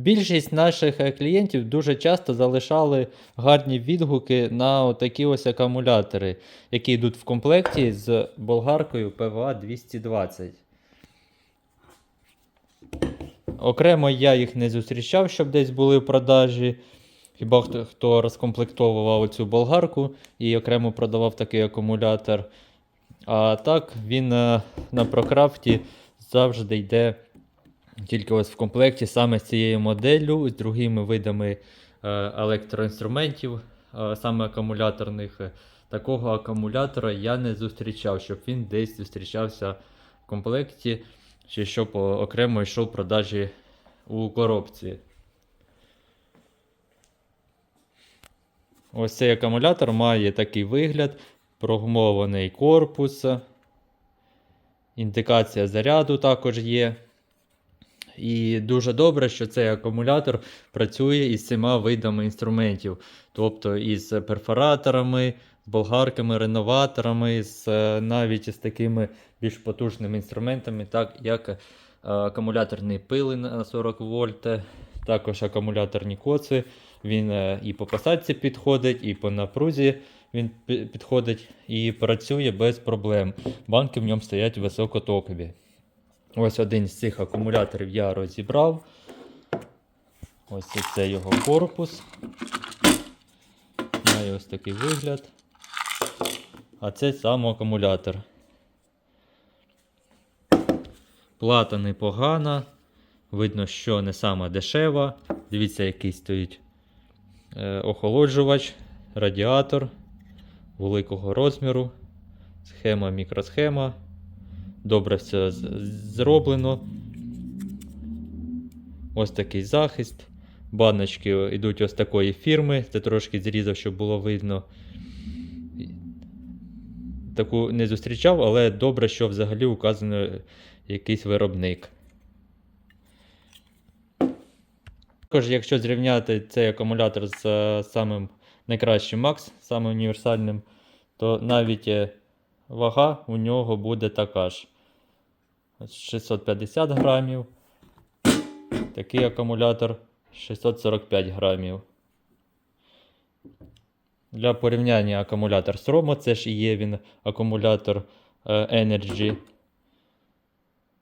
Більшість наших е, клієнтів дуже часто залишали гарні відгуки на такі ось акумулятори, які йдуть в комплекті з болгаркою PVA 220. Окремо я їх не зустрічав, щоб десь були в продажі. Хіба хто, хто розкомплектовував цю болгарку і окремо продавав такий акумулятор. А так він е, на прокрафті завжди йде тільки ось в комплекті саме з цією моделлю, з другими видами е, електроінструментів, е, саме акумуляторних. Такого акумулятора я не зустрічав, щоб він десь зустрічався в комплекті, чи щоб окремо йшов продажі у коробці. Ось цей акумулятор має такий вигляд, прогумований корпус, індикація заряду також є. І дуже добре, що цей акумулятор працює із всіма видами інструментів, тобто із перфораторами, з болгарками, реноваторами, з, е, навіть з такими більш потужними інструментами, так як е, акумуляторний пили на 40 вольт, також акумуляторні коци. Він е, і по посадці підходить, і по напрузі він підходить і працює без проблем. Банки в ньому стоять високотокові. Ось один з цих акумуляторів я розібрав. Ось це його корпус. Має ось такий вигляд. А це сам акумулятор. Плата непогана. Видно, що не сама дешева. Дивіться, який стоїть е, охолоджувач, радіатор великого розміру, схема, мікросхема. Добре все зроблено. Ось такий захист. Баночки йдуть ось такої фірми. Це трошки зрізав, щоб було видно. Таку не зустрічав, але добре, що взагалі указано якийсь виробник. Також, якщо зрівняти цей акумулятор з е, самим найкращим Max, самим універсальним, то навіть е, вага у нього буде така ж. 650 грамів. Такий акумулятор 645 грамів. Для порівняння акумулятор Stromo, це ж і є він акумулятор е, Energy.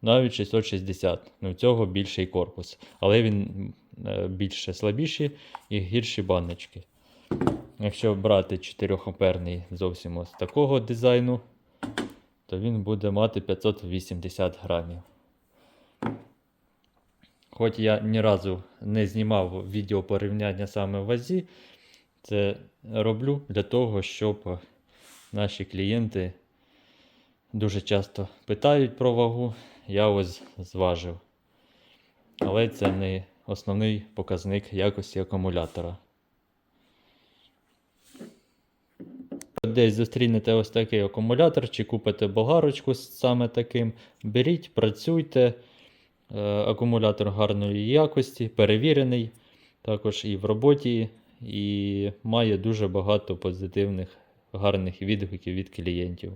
Навіть 660. Ну, цього більший корпус. Але він е, більше слабіший і гірші баночки. Якщо брати 4 амперний зовсім ось такого дизайну, то він буде мати 580 грамів. Хоч я ні разу не знімав відео порівняння саме в вазі, це роблю для того, щоб наші клієнти дуже часто питають про вагу, я ось зважив. Але це не основний показник якості акумулятора. Десь зустрінете ось такий акумулятор, чи купите болгарочку саме таким. Беріть, працюйте. Е, Акумулятор гарної якості, перевірений, також і в роботі, і має дуже багато позитивних, гарних відгуків від клієнтів.